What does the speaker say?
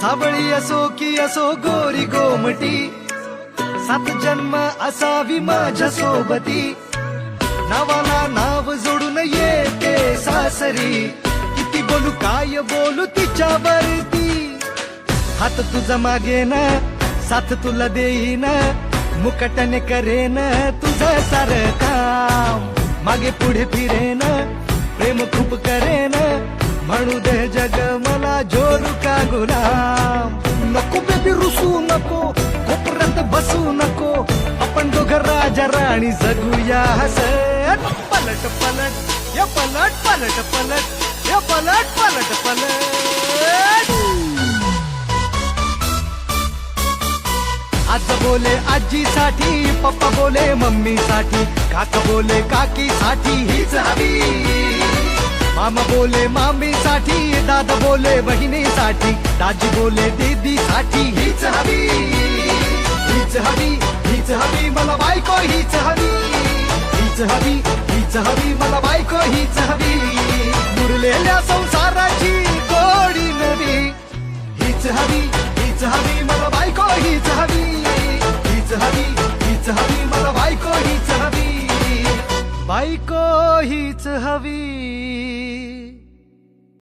सावळी असो की असो गोरी गोमटी. सात जन्म असावी माझ्या सोबती. नावाला नाव जोडून येते सासरी. किती बोलू काय बोलू तिच्यावरती. हात तुझा मागे ना साथ तुला देईन. मुकटने करेन तुझं सार काम. मागे पुढे फिरेन ग मला जोरू का गुलाम. नको बेबी रुसू नको कोपऱ्यात बसू नको. आपण दोघं राजा राणी जगूया हसत. पलट पलट या पलट पलट पलट या पलट पलट पलट. आज बोले आजीसाठी पप्पा बोले मम्मीसाठी. काका बोले काकीसाठी हीच हवी. मामा बोले मामीसाठी दादा बोले बहिणीसाठी दाजी बोले दीदीसाठी हीच हवी हीच हवी हीच हवी मला बायको हीच हवी हीच हवी हीच हवी मला बायको हीच हवी मुरलेल्या संसाराची गोडी नवी हीच हवी हीच हवी मला बायको हीच हवी हीच हवी हीच हवी मला बायको हीच हवी बायको हीच हवी